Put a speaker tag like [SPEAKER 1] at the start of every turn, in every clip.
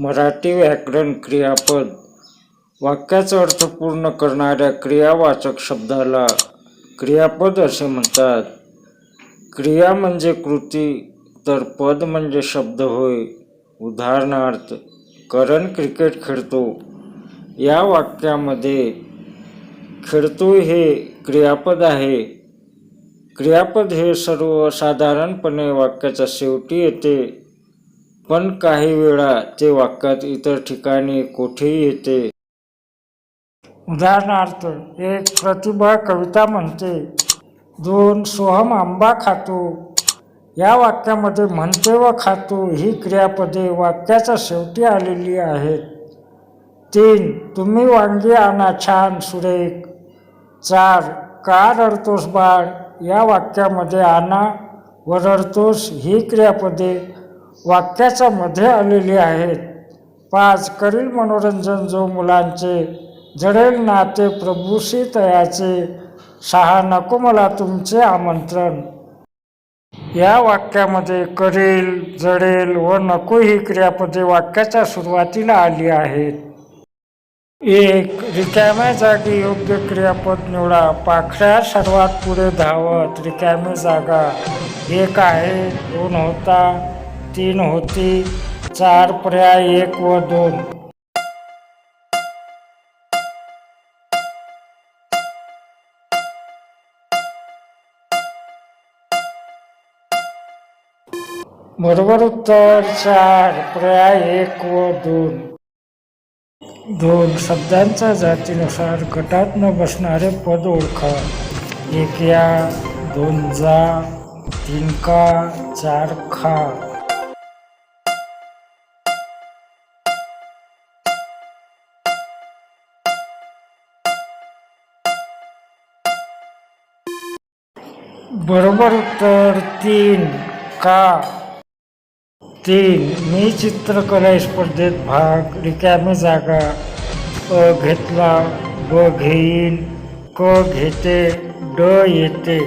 [SPEAKER 1] मराठी व्याकरण क्रियापद. वाक्याचा अर्थ पूर्ण करणाऱ्या क्रियावाचक शब्दाला क्रियापद असे म्हणतात. क्रिया म्हणजे कृती तर पद म्हणजे शब्द होय. उदाहरणार्थ करण क्रिकेट खेळतो. या वाक्यामध्ये खेळतो हे क्रियापद आहे. क्रियापद हे सर्वसाधारणपणे वाक्याच्या शेवटी येते. पण काही वेळा ते वाक्यात इतर ठिकाणी कोठेही येते. उदाहरणार्थ एक प्रतिभा कविता म्हणते दोन सोहम आंबा खातो. या वाक्यामध्ये म्हणते व खातो ही क्रियापदे वाक्याच्या शेवटी आलेली आहेत. तीन तुम्ही वांगी आणा छान सुरेख. चार का रडतोस बाळ? या वाक्यामध्ये आणा व ही क्रियापदे वाक्याच्या मध्ये आलेली आहेत. पाच करील मनोरंजन जो मुलांचे जडेल नाते प्रभूशी तयाचे सहा नको मला तुमचे आमंत्रण. या वाक्यामध्ये करील जडेल व नको ही क्रियापदे वाक्याच्या सुरुवातीला आली आहेत. एक रिकाम्या जागी योग्य क्रियापद निवडा. पाखऱ्या सर्वात पुढे धावत. रिकामी जागा. एक आहे दोन होता तीन होती चार पर्याय एक व दोन. बरोबर उत्तर चार पर्याय एक व दोन. दोन शब्दांच्या जातीनुसार गटात न बसणारे पद ओळखा. एक या दोन जा तीन का चार खा. बरोबर उत्तर तीन का. तीन मी चित्रकला स्पर्धेत भाग रिकामी जागा अ घेतला ब घेईन क घेते ड येते.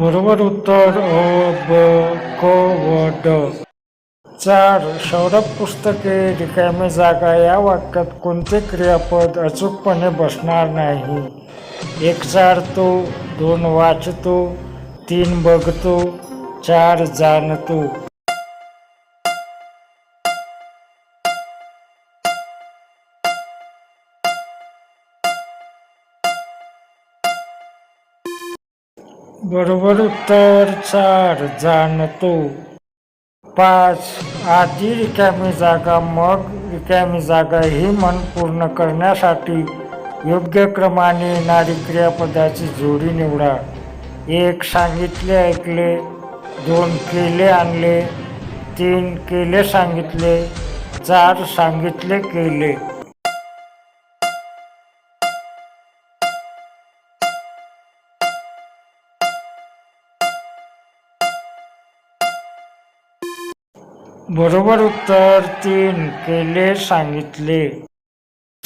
[SPEAKER 1] बरोबर उत्तर अ ब क व ड. चार सौरभ पुस्तके रिकामी जागा या वाक्यात कोणते क्रियापद अचूकपणे बसणार नाही? एक चारतो दोन वाचतो तीन बघतो चार जाणतो. बरोबर उत्तर चार जाणतो. पाच. आधी रिकामी जागा मग रिकामी जागा ही मन पूर्ण करण्यासाठी योग्य क्रमाने येणारी क्रियापदाची जोडी निवडा. एक सांगितले ऐकले दोन केले आणले तीन केले सांगितले चार सांगितले केले. बरोबर उत्तर तीन केले सांगितले.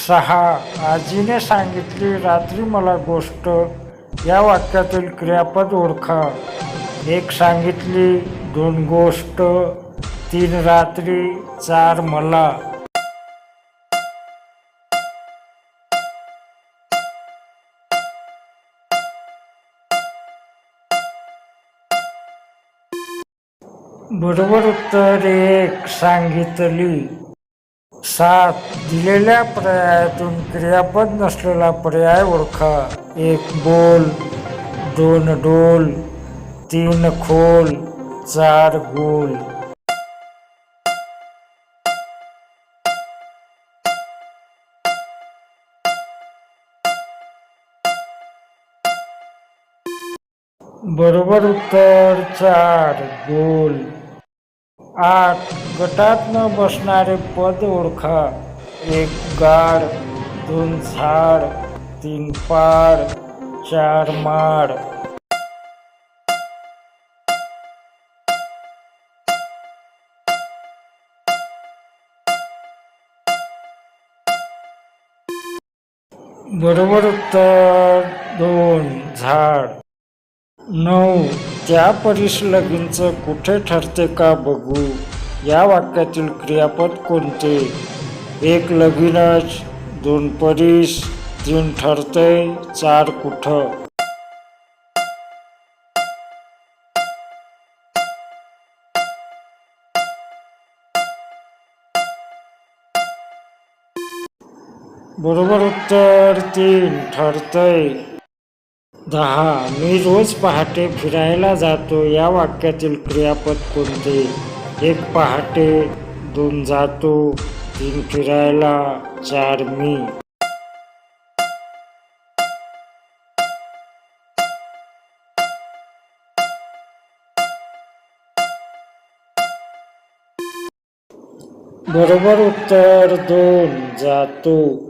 [SPEAKER 1] सहा आजीने सांगितली रात्री मला गोष्ट. या वाक्यातील क्रियापद ओळखा. एक सांगितली दोन गोष्ट. तीन रात्री चार मला. बरोबर उत्तर एक सांगितली. सात दिलेल्या पर्यायातून क्रियापद नसलेला पर्याय ओळखा. एक बोल. दोन डोल. तीन खोल. चार गोल. बरोबर उत्तर चार गोल. आठ गटात न बसणारे पद ओळखा. एक गाड दोन झाड. तीन पाड. चार माड. बरोबर उत्तर दोन झाड. नऊ. त्या परीस लगीनचं कुठे ठरते का बघू? या वाक्यातील क्रियापद कोणते? एक लगीनच दोन परीस तीन ठरते चार कुठं? बरोबर उत्तर तीन ठरतंय. दहा. मी रोज पहाटे फिरायला जातो. या वाक्यातील क्रियापद कोणते? एक पहाटे दोन जातो तीन फिरायला चार मी. बरोबर उत्तर दोन. जातो.